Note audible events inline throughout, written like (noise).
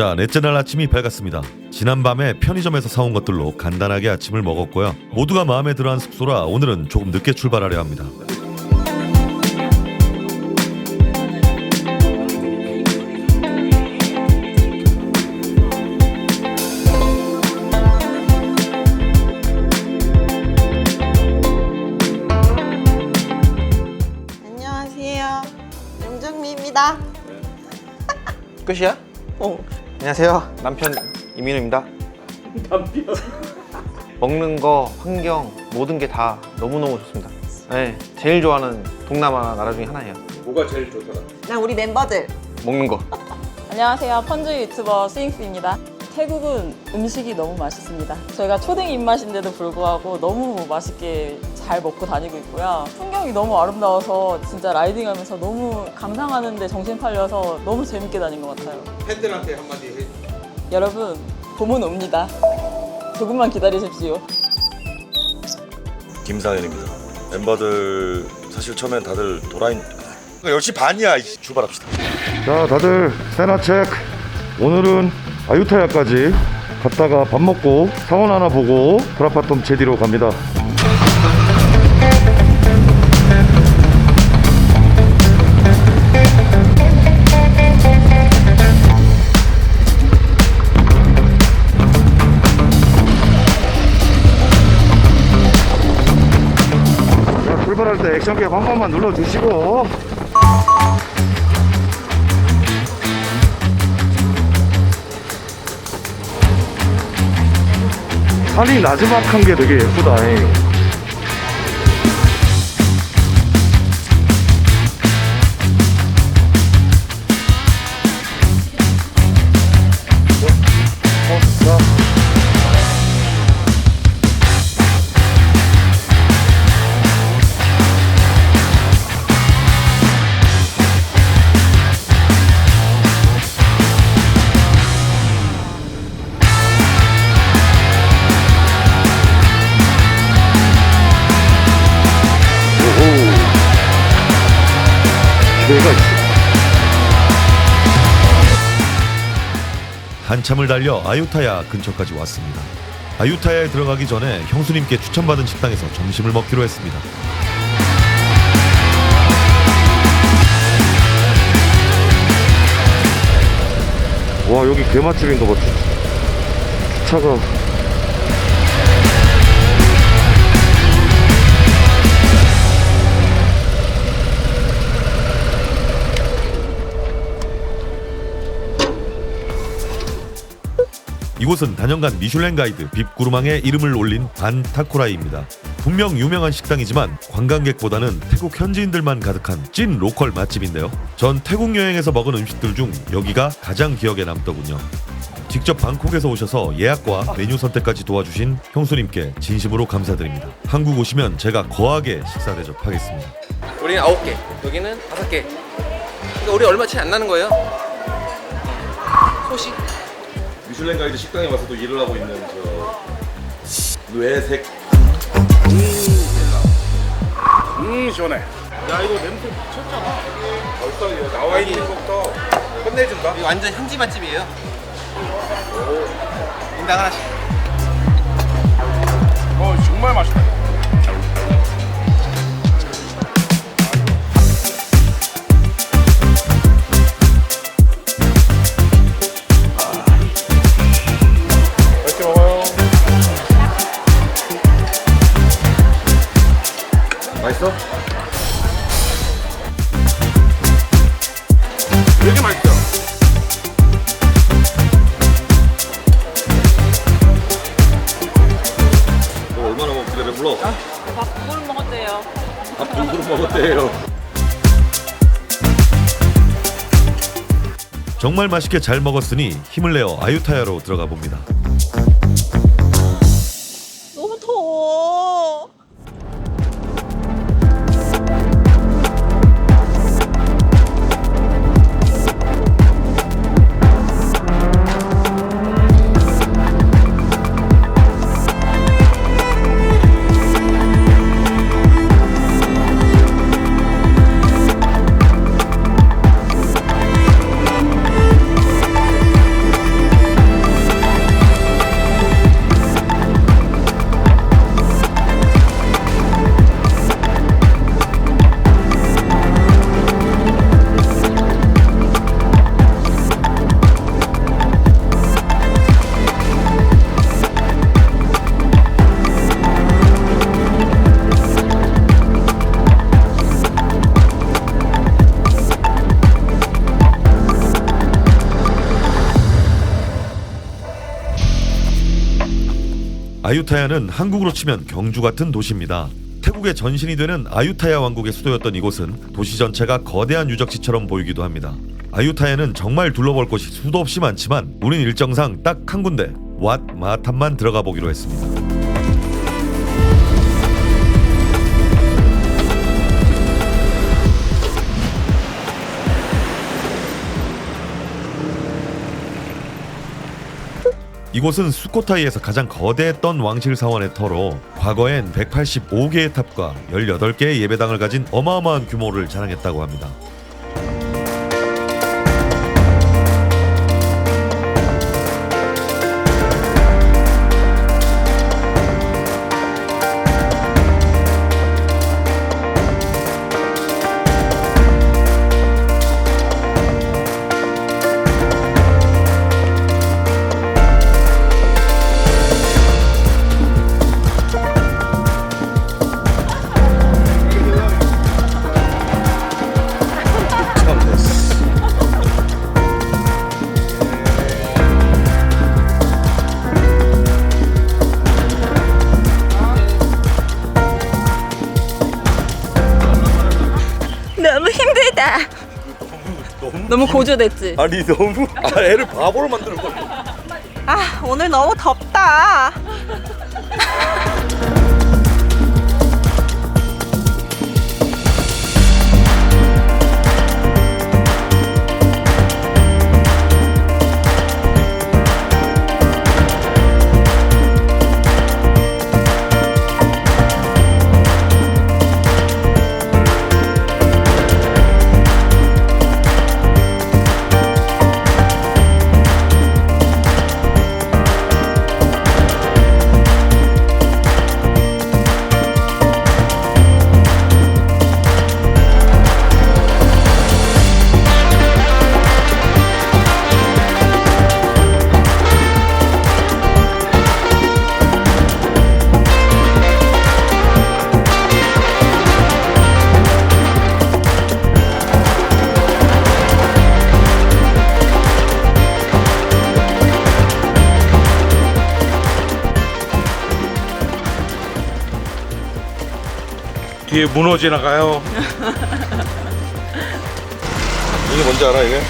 자, 넷째 날 아침이 밝았습니다. 지난밤에 편의점에서 사온 것들로 간단하게 아침을 먹었고요. 모두가 마음에 들어한 숙소라 오늘은 조금 늦게 출발하려 합니다. 안녕하세요. 용정미입니다. 끝이야? 어. 안녕하세요. 남편 이민우입니다. 남편. 먹는 거, 환경 모든 게 다 너무너무 좋습니다. 네, 제일 좋아하는 동남아 나라 중에 하나예요. 뭐가 제일 좋더라? 난 우리 멤버들. 먹는 거. 안녕하세요. 펀즈 유튜버 스윙스입니다. 태국은 음식이 너무 맛있습니다. 저희가 초딩 입맛인데도 불구하고 너무 맛있게 잘 먹고 다니고 있고요. 풍경이 너무 아름다워서 진짜 라이딩하면서 너무 감상하는데 정신 팔려서 너무 재밌게 다닌 것 같아요. 팬들한테 한마디 해. 여러분, 봄은 옵니다. 조금만 기다리십시오. 김상현입니다. 멤버들 사실 처음엔 다들 도라인 10시 반이야. 이 씨. 출발합시다. 자 다들 세나 체크 오늘은 아유타야까지 갔다가 밥 먹고 사원 하나 보고 프라파톰 제디로 갑니다. 액션캡 한 번만 눌러주시고 살이 나지막한 게 되게 예쁘다. 잉. 한참을 달려 아유타야 근처까지 왔습니다. 아유타야에 들어가기 전에 형수님께 추천받은 식당에서 점심을 먹기로 했습니다. 와 여기 개맛집인가 봐. 주- 주차가 이곳은 단연간 미슐랭 가이드 빕구르망에 이름을 올린 반타쿠라이입니다. 분명 유명한 식당이지만 관광객보다는 태국 현지인들만 가득한 찐 로컬 맛집인데요. 전 태국 여행에서 먹은 음식들 중 여기가 가장 기억에 남더군요. 직접 방콕에서 오셔서 예약과 메뉴 선택까지 도와주신 형수님께 진심으로 감사드립니다. 한국 오시면 제가 거하게 식사 대접하겠습니다. 우리는 아홉 개, 여기는 다섯 개. 그러니까 우리 얼마 차이 안 나는 거예요. 소식. 미슐랭 가이드 식당에 와서도 일을 하고 있는 저 뇌색 음 시원해. 야 이거 냄새 미쳤잖아. 벌써 이거 나와 있는 것부터 끝내준다. 이거 완전 현지 맛집이에요. 인당 하나씩. 어 정말 맛있다. 되게 맛있어. 너 얼마나 먹기를 불러? 밥물 먹었대요. 밥두 그릇 먹었대요. 정말 맛있게 잘 먹었으니 힘을 내어 아유타야로 들어가 봅니다. 아유타야는 한국으로 치면 경주 같은 도시입니다. 태국의 전신이 되는 아유타야 왕국의 수도였던 이곳은 도시 전체가 거대한 유적지처럼 보이기도 합니다. 아유타야는 정말 둘러볼 곳이 수도 없이 많지만 우린 일정상 딱 한 군데 왓 마탐만 들어가 보기로 했습니다. 이곳은 수코타이에서 가장 거대했던 왕실 사원의 터로 과거엔 185개의 탑과 18개의 예배당을 가진 어마어마한 규모를 자랑했다고 합니다. 너무 고조됐지? 아니 너무 아 애를 바보로 거. 아, 오늘 너무 덥다. 뒤에 문어 지나가요. (laughs) 이게 뭔지 알아 이게?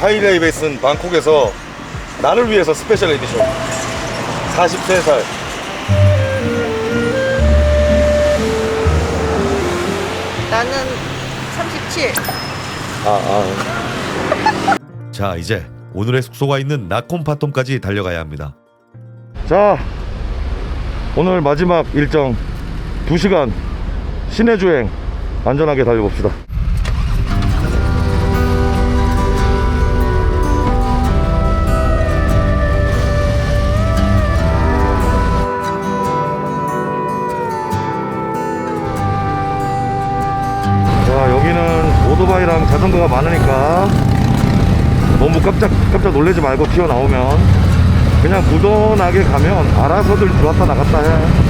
하이레이베 쓴 방콕에서 나를 위해서 스페셜 에디션 43살 나는 37. 아, 아. (laughs) 자, 이제 오늘의 숙소가 있는 나콤파톰까지 달려가야 합니다. 자 오늘 마지막 일정 2시간 시내 주행 안전하게 달려봅시다 자 여기는 오토바이랑 자전거가 많으니까 너무 깜짝 깜짝 놀라지 말고 튀어나오면 그냥 무던하게 가면 알아서들 들어왔다 나갔다 해.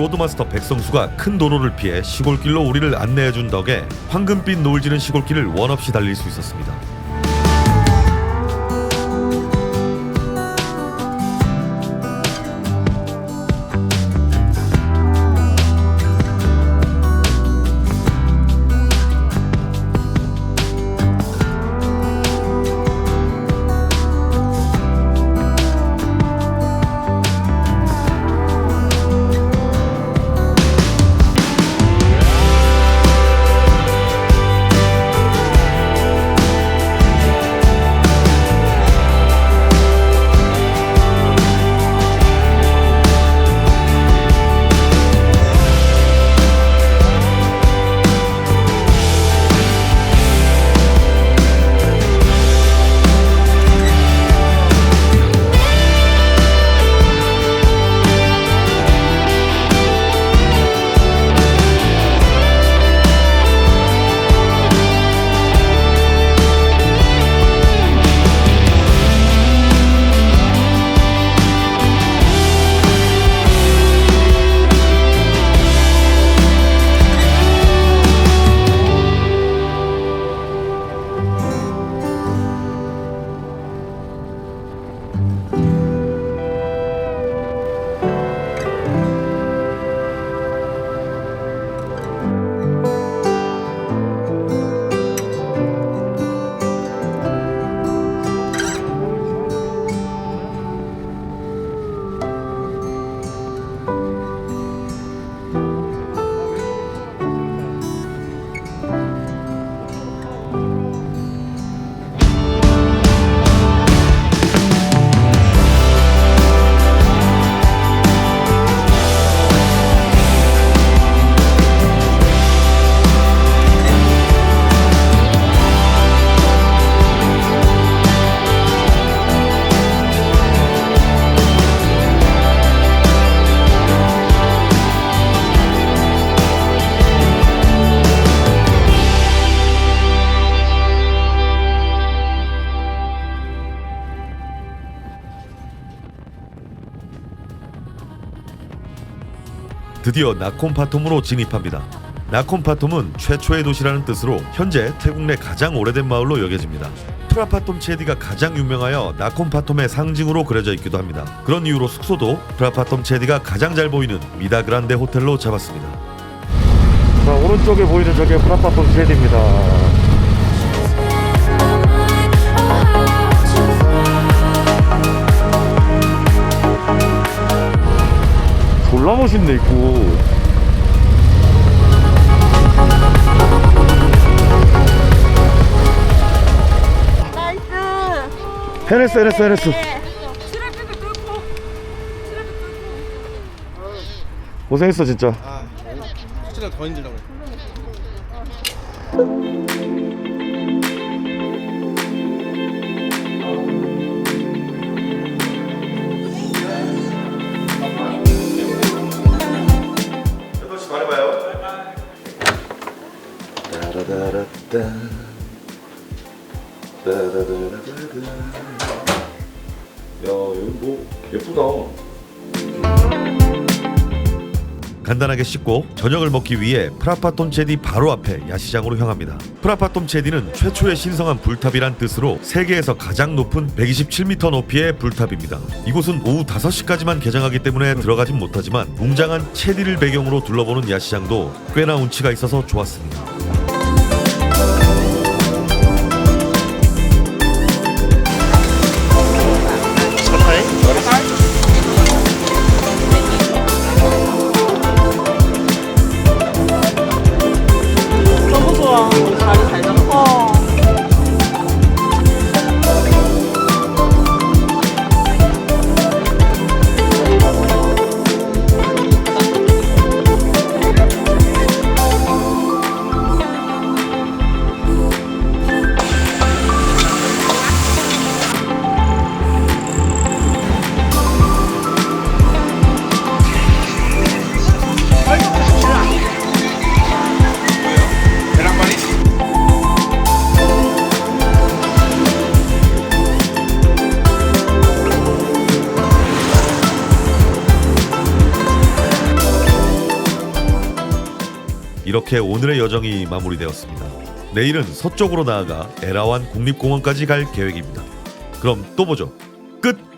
로드마스터 백성수가 큰 도로를 피해 시골길로 우리를 안내해준 덕에 황금빛 노을 지는 시골길을 원 없이 달릴 수 있었습니다. 드디어 나콤파톰으로 진입합니다. 나콤파톰은 최초의 도시라는 뜻으로 현재 태국 내 가장 오래된 마을로 여겨집니다. 프라파톰 체디가 가장 유명하여 나콤파톰의 상징으로 그려져 있기도 합니다. 그런 이유로 숙소도 프라파톰 체디가 가장 잘 보이는 미다그란데 호텔로 잡았습니다. 자 오른쪽에 보이는 저게 프라파톤 쉐드입니다 졸라 멋있네 입구 해냈어 해냈어 해냈어. 고생했어 진짜. 수치가 더 힘들다고 따라라라따. 따라라라라따. 야 여기 뭐 예쁘다. 간단하게 씻고 저녁을 먹기 위해 프라파톰 체디 바로 앞에 야시장으로 향합니다. 프라파톰 체디는 최초의 신성한 불탑이란 뜻으로 세계에서 가장 높은 127m 높이의 불탑입니다. 이곳은 오후 5시까지만 개장하기 때문에 들어가진 못하지만 웅장한 체디를 배경으로 둘러보는 야시장도 꽤나 운치가 있어서 좋았습니다. 이렇게 오늘의 여정이 마무리되었습니다. 내일은 서쪽으로 나아가 에라완 국립공원까지 갈 계획입니다. 그럼 또 보죠. 끝!